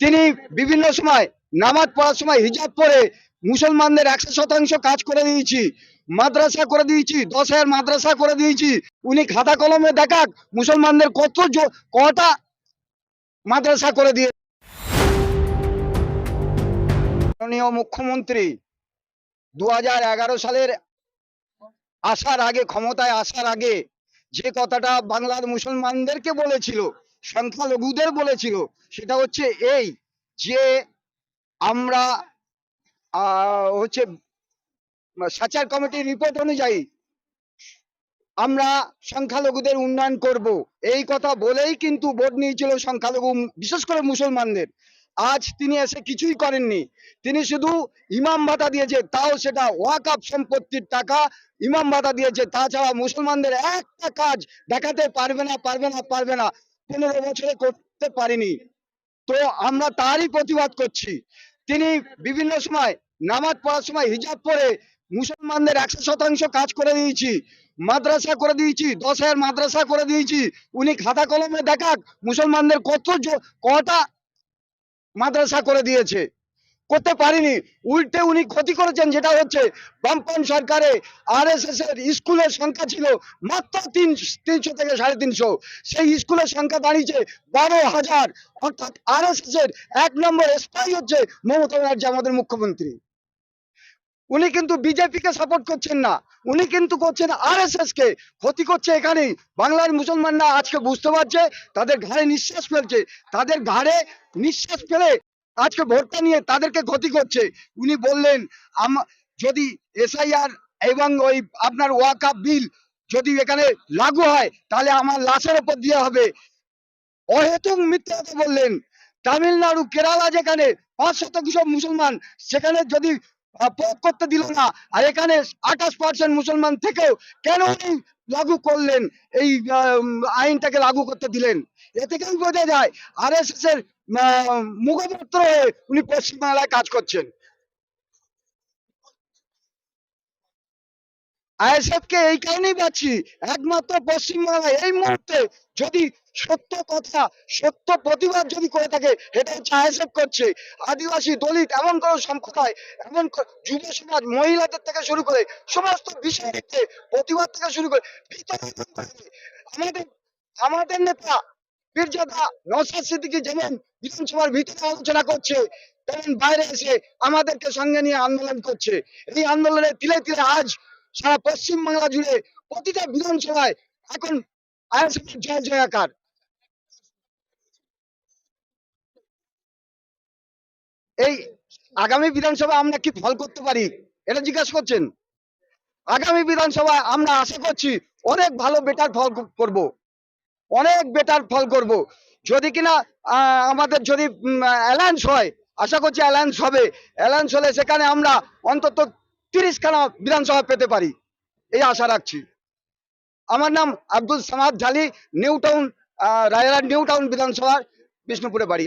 তিনি বিভিন্ন সময় নামাজ পড়ার সময় হিজাব পরে মুসলমানদের একশো শতাংশ কাজ করে দিয়েছি, মাদ্রাসা করে দিয়েছি দশ হাজার মাদ্রাসা করে দিয়েছি। উনি খাতা কলমে দেখাক মুসলমানদের কত কটা মাদ্রাসা করে দিয়ে মাননীয় মুখ্যমন্ত্রী দু হাজার এগারো সালের আসার আগে, ক্ষমতায় আসার আগে যে কথাটা বাংলার মুসলমানদেরকে বলেছিল সংখ্যালঘুদের বলেছিল, সেটা হচ্ছে এই যে আমরা হচ্ছে সাচার কমিটির রিপোর্ট অনুযায়ী আমরা সংখ্যালঘুদের উন্নয়ন করব। এই কথা বলেই কিন্তু ভোট নিয়েছিল সংখ্যালঘু, বিশেষ করে মুসলমানদের। আজ তিনি এসে কিছুই করেননি। তিনি শুধু ইমাম ভাতা দিয়েছে, তাও সেটা ওয়াকাপ সম্পত্তির টাকা ইমাম ভাতা দিয়েছে। তাছাড়া মুসলমানদের একটা কাজ দেখাতে পারবে না পারবে না পারবে না। পনেরো বছরে করতে পারিনি। তো আমরা তারই প্রতিবাদ করছি। তিনি বিভিন্ন সময় নামাজ পড়ার সময় হিজাব পরে মুসলমানদের একশো শতাংশ কাজ করে দিয়েছি, মাদ্রাসা করে দিয়েছি দশ হাজার মাদ্রাসা করে দিয়েছি। উনি খাতা কলমে দেখাক মুসলমানদের কত কটা মাদ্রাসা করে দিয়েছে। করতে পারিনি। উল্টে উনি ক্ষতি করেছেন, যেটা হচ্ছে বামপন সরকারে আর এর স্কুলের সংখ্যা ছিল মাত্র তিন তিনশো থেকে সাড়ে তিনশো। সেই স্কুলের সংখ্যা দাঁড়িয়েছে বারো হাজার। অর্থাৎ আর এর এক নম্বর স্পাই হচ্ছে মমতা ব্যানার্জি, আমাদের মুখ্যমন্ত্রী। উনি কিন্তু বিজেপি কে সাপোর্ট করছেন না। উনি কিন্তু করছেন আর কে ক্ষতি করছে এখানেই। বাংলার মুসলমানরা আজকে বুঝতে পারছে, তাদের ঘাড়ে নিঃশ্বাস ফেলছে। তাদের ঘাড়ে নিঃশ্বাস ফেলে আজকে ভোটটা নিয়ে তাদেরকে ক্ষতি করছে। উনি বললেন যদি এসআইআর এবং ওই আপনার ওয়াকাপ বিল যদি এখানে লাগু হয়, তাহলে আমার লাশের ওপর দিয়ে হবে। অহেতুক মিথ্যা বললেন। তামিলনাড়ু, কেরালা যেখানে পাঁচ শতাংশ মুসলমান, সেখানে যদি প্রয়োগ করতে দিল না। আর এখানে আঠাশ পার্সেন্ট মুসলমান থেকেও কেন উনি লাগু করলেন? এই আইনটাকে লাগু করতে দিলেন? এ থেকেই বোঝা যায় আর এস এস এর মুখপাত্র হয়ে উনি পশ্চিমবাংলায় কাজ করছেন। আইএসএফ কে এই কারণেই একমাত্র পশ্চিমবাংলায় এই মুহূর্তে যদি সত্য কথা, সত্য প্রতিবাদ যদি করে থাকে এটা হচ্ছে আইএসএফ করছে। আদিবাসী দলিত এমন কোন সম্প্রদায়, এমন যুব সমাজ, মহিলাদের থেকে শুরু করে সমস্ত প্রতিবাদ থেকে শুরু করে আমাদের আমাদের নেতা যেমন বিধানসভার ভিতরে আলোচনা করছে, তেমন বাইরে এসে আমাদেরকে সঙ্গে নিয়ে আন্দোলন করছে। এই আন্দোলনের তিলে তিলে আজ সারা পশ্চিম বাংলা জুড়ে প্রতিটা বিধানসভায় এখন আইএসএফ জয় জয়াকার। এই আগামী বিধানসভা আমরা কি ফল করতে পারি, এটা জিজ্ঞাসা করছেন? আগামী বিধানসভায় আমরা আশা করছি অনেক ভালো বেটার ফল করব। অনেক বেটার ফল করব। যদি কিনা আমাদের যদি অ্যালায়েন্স হয়, আশা করছি অ্যালায়েন্স হবে। অ্যালায়েন্স হলে সেখানে আমরা অন্তত তিরিশ খানা বিধানসভা পেতে পারি, এই আশা রাখছি। আমার নাম আব্দুল সামাদ ঝালি নিউ টাউন রায়রা নিউ টাউন বিধানসভার বিষ্ণুপুরে বাড়ি।